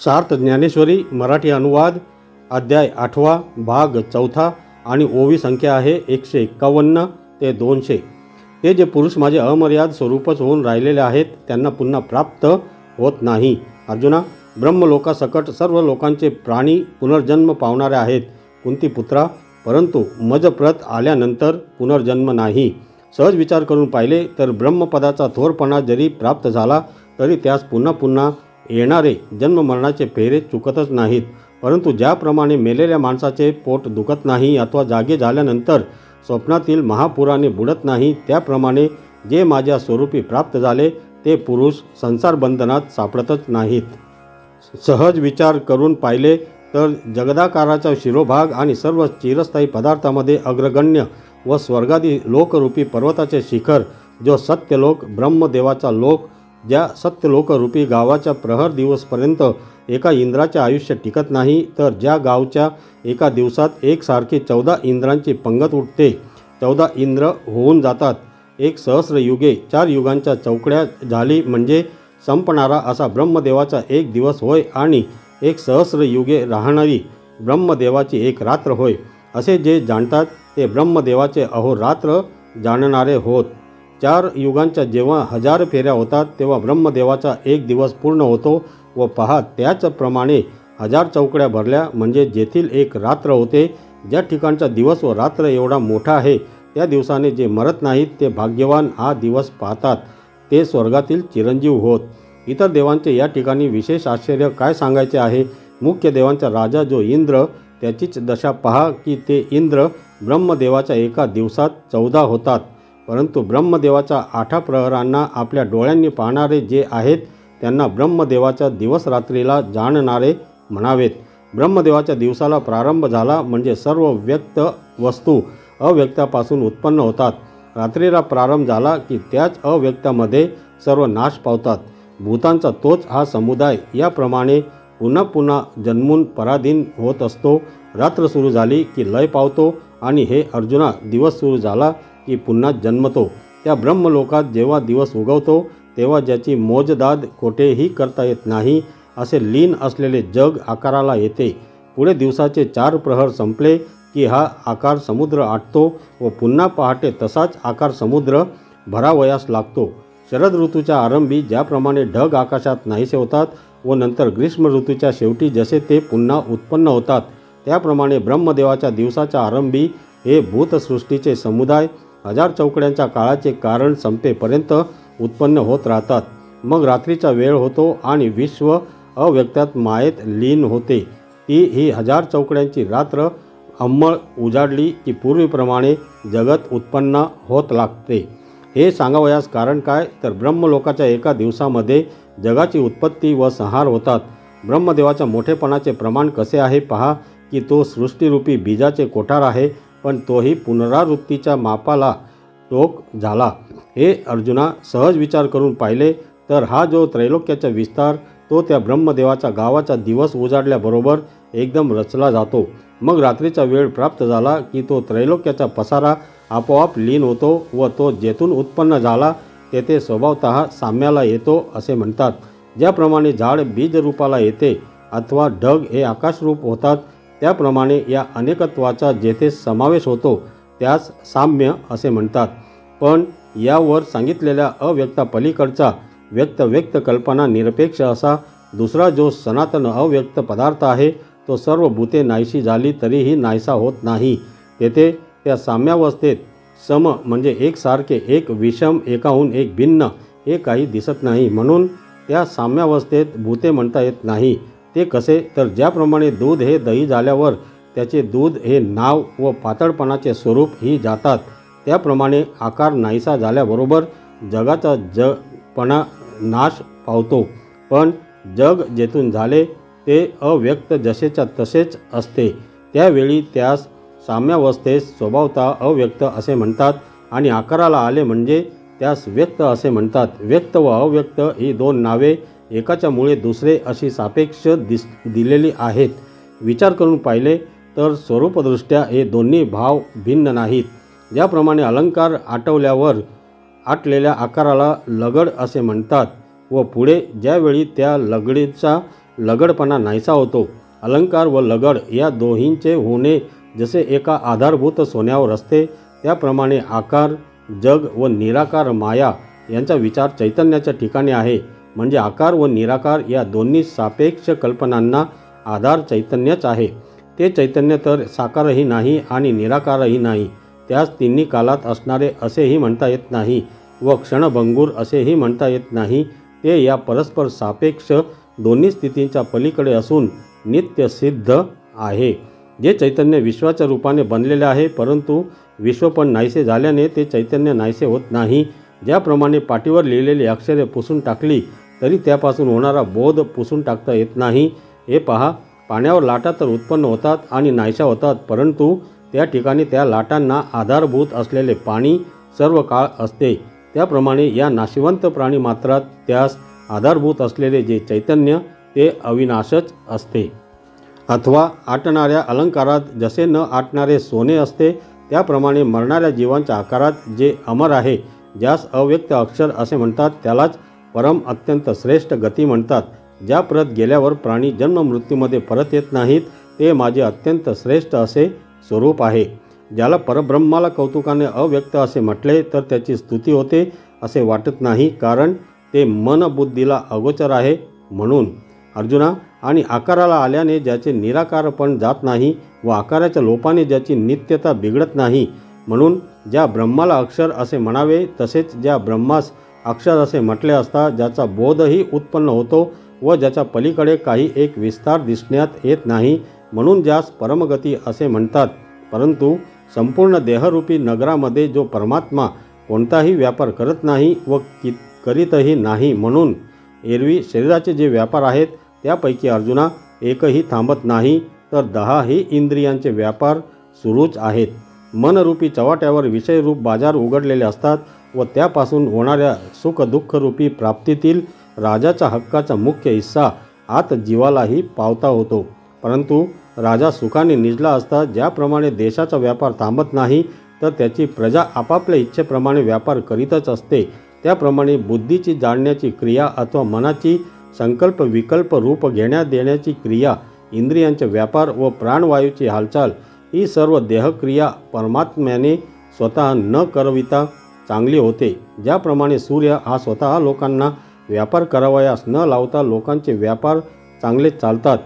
सार्थ ज्ञानेश्वरी मराठी अनुवाद अध्याय आठवा भाग चौथा आणि ओवी संख्या आहे एकशे एक्कावन्न ते दोनशे. ते जे पुरुष माझे अमर्याद स्वरूपच होऊन राहिलेले आहेत त्यांना पुन्हा प्राप्त होत नाही. अर्जुना ब्रह्मलोकासकट सर्व लोकांचे प्राणी पुनर्जन्म पावणारे आहेत कुंती पुत्रा परंतु मजप्रत आल्यानंतर पुनर्जन्म नाही. सहज विचार करून पाहिले तर ब्रह्मपदाचा थोरपणा जरी प्राप्त झाला तरी त्यास पुन्हा पुन्हा येणारे जन्ममरणाचे फेरे चुकतच नाहीत परंतु ज्याप्रमाणे मेलेल्या माणसाचे पोट दुखत नाही अथवा जागे झाल्यानंतर स्वप्नातील महापुराने बुडत नाही त्याप्रमाणे जे माझ्या स्वरूपी प्राप्त झाले ते पुरुष संसार बंधनात सापडतच नाहीत. सहज विचार करून पाहिले तर जगदाकाराचा शिरोभाग आणि सर्व चिरस्थायी पदार्थामध्ये अग्रगण्य व स्वर्गादी लोकरूपी पर्वताचे शिखर जो सत्यलोक ब्रह्मदेवाचा लोक ज्या सत्यलोकरूपी गावाच्या प्रहर दिवसपर्यंत एका इंद्राचे आयुष्य टिकत नाही तर ज्या गावच्या एका दिवसात एकसारखी चौदा इंद्रांची पंगत उठते चौदा इंद्र होऊन जातात. एक सहस्र युगे चार युगांच्या चौकड्या झाली म्हणजे संपणारा असा ब्रह्मदेवाचा एक दिवस होय आणि एक सहस्र युगे राहणारी ब्रह्मदेवाची एक रात्र होय. असे जे जाणतात ते ब्रह्मदेवाचे अहोरात्र जाणणारे होत. चार युगांच्या जेव्हा हजार फेऱ्या होतात तेव्हा ब्रह्मदेवाचा एक दिवस पूर्ण होतो व पहा त्याचप्रमाणे हजार चौकड्या भरल्या म्हणजे जेथील एक रात्र होते. ज्या ठिकाणचा दिवस व रात्र एवढा मोठा आहे त्या दिवसाने जे मरत नाहीत ते भाग्यवान हा दिवस पाहतात. ते स्वर्गातील चिरंजीव होत. इतर देवांचे या ठिकाणी विशेष आश्चर्य काय सांगायचे आहे? मुख्य देवांचा राजा जो इंद्र त्याचीच दशा पहा की ते इंद्र ब्रह्मदेवाच्या एका दिवसात चौदा होतात. परंतु ब्रह्मदेवाच्या आठा प्रहरांना आपल्या डोळ्यांनी पाहणारे जे आहेत त्यांना ब्रह्मदेवाच्या दिवस रात्रीला जाणणारे म्हणावेत. ब्रह्मदेवाच्या दिवसाला प्रारंभ झाला म्हणजे सर्व व्यक्त वस्तू अव्यक्तापासून उत्पन्न होतात. रात्रीला प्रारंभ झाला की त्याच अव्यक्तामध्ये सर्व नाश पावतात. भूतांचा तोच हा समुदाय याप्रमाणे पुन्हा पुन्हा जन्मून पराधीन होत असतो. रात्र सुरू झाली की लय पावतो आणि हे अर्जुना दिवस सुरू झाला की पुन्हा जन्मतो. त्या ब्रह्मलोकात जेव्हा दिवस उगवतो तेव्हा ज्याची मोजदाद कोठेही करता येत नाही असे लीन असलेले जग आकाराला येते. पुढे दिवसाचे चार प्रहर संपले की हा आकार समुद्र आटतो व पुन्हा पहाटे तसाच आकार समुद्र भरावयास लागतो. शरद ऋतूच्या आरंभी ज्याप्रमाणे ढग आकाशात नाहीसे होतात व नंतर ग्रीष्म ऋतूच्या शेवटी जसे ते पुन्हा उत्पन्न होतात त्याप्रमाणे ब्रह्मदेवाच्या दिवसाच्या आरंभी हे भूतसृष्टीचे समुदाय हजार चौकड्यांच्या काळाचे कारण संपेपर्यंत उत्पन्न होत राहतात. मग रात्रीचा वेळ होतो आणि विश्व अव्यक्तात मायेत लीन होते. ती ही हजार चौकड्यांची रात्र अंमळ उजाडली की पूर्वीप्रमाणे जगत उत्पन्न होत लागते. हे सांगावयास कारण काय? तर ब्रह्मलोकाच्या एका दिवसामध्ये जगाची उत्पत्ती व संहार होतात. ब्रह्मदेवाच्या मोठेपणाचे प्रमाण कसे आहे? पहा की तो सृष्टीरूपी बीजाचे कोठार आहे. पण तोही पुनरावृत्तीच्या मापाला टोक झाला. हे अर्जुना सहज विचार करून पाहिले तर हा जो त्रैलोक्याचा विस्तार तो त्या ब्रह्मदेवाच्या गावाचा दिवस उजाडल्याबरोबर एकदम रचला जातो. मग रात्रीचा वेळ प्राप्त झाला की तो त्रैलोक्याचा पसारा आपोआप लीन होतो व तो जेथून उत्पन्न झाला तेथे स्वभावत साम्याला येतो असे म्हणतात. ज्याप्रमाणे झाड बीजरूपाला येते अथवा ढग हे आकाशरूप होतात त्याप्रमाणे या अनेकत्वाचा जेथे समावेश होतो त्यास साम्य असे म्हणतात. पण यावर सांगितलेल्या अव्यक्तापलीकडचा व्यक्त व्यक्त कल्पना निरपेक्ष असा दुसरा जो सनातन अव्यक्त पदार्थ आहे तो सर्व भूते नाहीशी झाली तरीही नाहीसा होत नाही. तेथे त्या साम्यावस्थेत सम म्हणजे एकसारखे एक विषम एकाहून एक भिन्न हे काही दिसत नाही. म्हणून त्या साम्यावस्थेत भूते म्हणता येत नाही. ते कसे? तर ज्याप्रमाणे दूध हे दही झाल्यावर त्याचे दूध हे नाव व पातळपणाचे स्वरूप ही जातात त्याप्रमाणे आकार नाहीसा झाल्याबरोबर जगाचा जगपणा नाश पावतो. पण जग जेथून झाले ते अव्यक्त जसेच्या तसेच असते. त्यावेळी त्यास साम्यावस्थेस स्वभावता अव्यक्त असे म्हणतात आणि आकाराला आले म्हणजे त्यास व्यक्त असे म्हणतात. व्यक्त व अव्यक्त ही दोन नावे एकाच्या मुळे दुसरे अशी सापेक्ष दिस दिलेली आहेत. विचार करून पाहिले तर स्वरूपदृष्ट्या हे दोन्ही भाव भिन्न नाहीत. ज्याप्रमाणे अलंकार आटवल्यावर आटलेल्या आकाराला लगड असे म्हणतात व पुढे ज्यावेळी त्या लगडीचा लगडपणा नाहीसा होतो अलंकार व लगड या दोहींचे होणे जसे एका आधारभूत सोन्यावर असते त्याप्रमाणे आकार जग व निराकार माया यांचा विचार चैतन्याच्या ठिकाणी आहे. म्हणजे आकार व निराकार या दोन्ही सापेक्ष कल्पनांना आधार चैतन्यच आहे. ते चैतन्य तर साकारही नाही आणि निराकारही नाही. त्यास तिन्ही कालात असणारे असेही म्हणता येत नाही व क्षणभंगूर असेही म्हणता येत नाही. ते या परस्पर सापेक्ष दोन्ही स्थितींच्या पलीकडे असून नित्यसिद्ध आहे. जे चैतन्य विश्वाच्या रूपाने बनलेले आहे परंतु विश्व पण नाहीसे झाल्याने ते चैतन्य नाहीसे होत नाही. ज्याप्रमाणे पाठीवर लिहिलेली अक्षरे पुसून टाकली तरी त्यापासून होणारा बोध पुसून टाकता येत नाही. हे पहा पाण्यावर लाटा तर उत्पन्न होतात आणि नाहीशा होतात परंतु त्या ठिकाणी त्या लाटांना आधारभूत असलेले पाणी सर्व काळ असते. त्याप्रमाणे या नाशिवंत प्राणी मात्रात त्यास आधारभूत असलेले जे चैतन्य ते अविनाशच असते. अथवा आटणाऱ्या अलंकारात जसे न आटणारे सोने असते त्याप्रमाणे मरणाऱ्या जीवांच्या आकारात जे अमर आहे ज्यास अव्यक्त अक्षर असे म्हणतात त्यालाच परम अत्यंत श्रेष्ठ गती म्हणतात. ज्या परत गेल्यावर प्राणी जन्ममृत्यूमध्ये परत येत नाहीत ते माझे अत्यंत श्रेष्ठ असे स्वरूप आहे. ज्याला परब्रह्माला कौतुकाने अव्यक्त असे म्हटले तर त्याची स्तुती होते असे वाटत नाही कारण ते मनबुद्धीला अगोचर आहे म्हणून. अर्जुना आणि आकाराला आल्याने ज्याचे निराकार पण जात नाही व आकाराच्या लोपाने ज्याची नित्यता बिघडत नाही म्हणून ज्या ब्रह्माला अक्षर असे म्हणावे तसेच ज्या ब्रह्मास अक्षर असे म्हटले असता ज्याचा बोधही उत्पन्न होतो व ज्याच्या पलीकडे काही एक विस्तार दिसण्यात येत नाही म्हणून ज्यास परमगती असे म्हणतात. परंतु संपूर्ण देहरूपी नगरामध्ये जो परमात्मा कोणताही व्यापार करत नाही व कि करीतही नाही म्हणून एरवी शरीराचे जे व्यापार आहेत त्यापैकी अर्जुना एकही थांबत नाही तर दहाही इंद्रियांचे व्यापार सुरूच आहेत. मनरूपी चव्हाट्यावर विषयरूप बाजार उघडलेले असतात व त्यापासून होणाऱ्या सुखदुःखरूपी प्राप्तीतील राजाच्या हक्काचा मुख्य हिस्सा आत जीवालाही पावता होतो. परंतु राजा सुखाने निजला असता ज्याप्रमाणे देशाचा व्यापार थांबत नाही तर त्याची प्रजा आपापल्या इच्छेप्रमाणे व्यापार करीतच असते. त्याप्रमाणे बुद्धीची जाणण्याची क्रिया अथवा मनाची संकल्प विकल्प रूप घेण्या देण्याची क्रिया इंद्रियांचे व्यापार व प्राणवायूची हालचाल ही सर्व देहक्रिया परमात्म्याने स्वतः न करविता चांगली होते. ज्याप्रमाणे सूर्य हा स्वतः लोकांना व्यापार करावयास न लावता लोकांचे व्यापार चांगले चालतात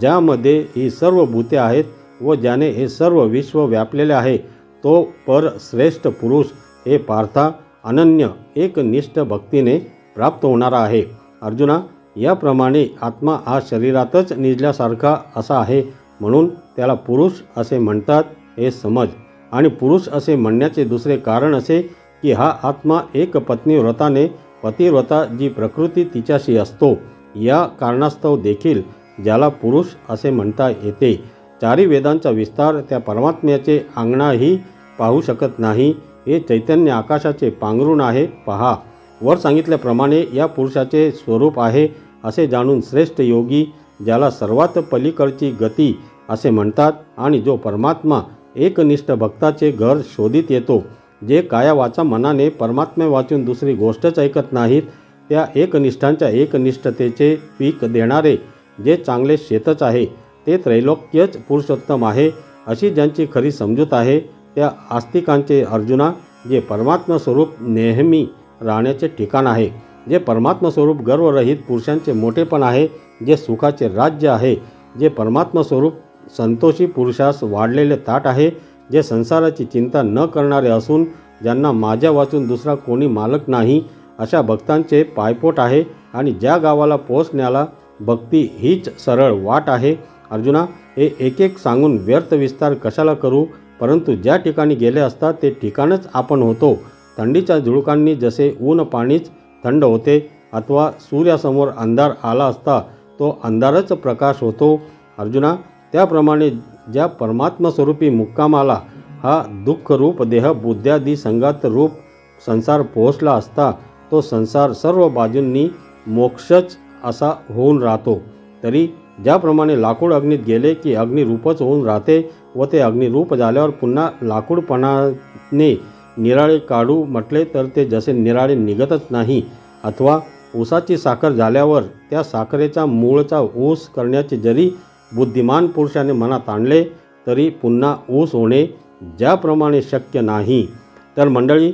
ज्यामध्ये ही सर्व भूते आहेत व ज्याने हे सर्व विश्व व्यापलेले आहे तो पर श्रेष्ठ पुरुष हे पार्था अनन्य एकनिष्ठ भक्तीने प्राप्त होणारा आहे. अर्जुना याप्रमाणे आत्मा हा शरीरातच निजल्यासारखा असा आहे म्हणून त्याला पुरुष असे म्हणतात हे समज आणि पुरुष असे म्हणण्याचे दुसरे कारण असे की हा आत्मा एक पत्नी व्रताने पतिव्रता जी प्रकृती तिच्याशी असतो. या कारणास्तव देखील ज्याला पुरुष असे म्हणता येते. चारी वेदांचा विस्तार त्या परमात्म्याचे अंगणाही पाहू शकत नाही. हे चैतन्य आकाशाचे पांघरुण आहे पहा. वर सांगितल्याप्रमाणे या पुरुषाचे स्वरूप आहे असे जाणून श्रेष्ठ योगी ज्याला सर्वात पलीकडची गती असे म्हणतात आणि जो परमात्मा एकनिष्ठ भक्ताचे घर शोधित येतो. जे काया वाचा मनाने परमात्म्या वाचून दुसरी गोष्टच ऐकत नाहीत त्या एकनिष्ठांच्या एकनिष्ठतेचे पीक देणारे जे चांगले शेतच आहे ते त्रैलोक्यच पुरुषोत्तम आहे अशी ज्यांची खरी समजूत आहे त्या आस्तिकांचे अर्जुना जे परमात्मा स्वरूप नेहमी राहण्याचे ठिकाण आहे जे परमात्मा स्वरूप गर्वरहित पुरुषांचे मोठेपण आहे जे सुखाचे राज्य आहे जे परमात्मा स्वरूप संतोषी पुरुषास वाढलेले ताट आहे जे संसाराची चिंता न करणारे असून ज्यांना माझ्या वाचून दुसरा कोणी मालक नाही अशा भक्तांचे पायपोट आहे आणि ज्या गावाला पोचण्याला भक्ती हीच सरळ वाट आहे. अर्जुना हे एक एक सांगून व्यर्थ विस्तार कशाला करू? परंतु ज्या ठिकाणी गेले असता ते ठिकाणच आपण होतो. थंडीच्या झुळकांनी जसे ऊन पाणीच थंड होते अथवा सूर्यासमोर अंधार आला असता तो अंधारच प्रकाश होतो. अर्जुना त्याप्रमाणे ज्या परमात्मस्वरूपी मुक्कामाला हा दुःखरूप देह बुद्ध्यादी संघात रूप संसार पोहोचला असता तो संसार सर्व बाजूंनी मोक्षच असा होऊन राहतो. तरी ज्याप्रमाणे लाकूड अग्नीत गेले की अग्निरूपच होऊन राहते व ते अग्निरूप झाल्यावर पुन्हा लाकूडपणाने निराळे काढू म्हटले तर ते जसे निराळे निघतच नाही अथवा ऊसाची साखर झाल्यावर त्या साखरेचा मूळचा ऊस करण्याचे जरी बुद्धिमान पुरुषाने मनात आणले तरी पुन्हा ऊस होणे ज्याप्रमाणे शक्य नाही. तर मंडळी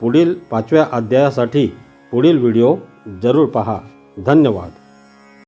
पुढील पाचव्या अध्यायासाठी पुढील व्हिडिओ जरूर पहा. धन्यवाद.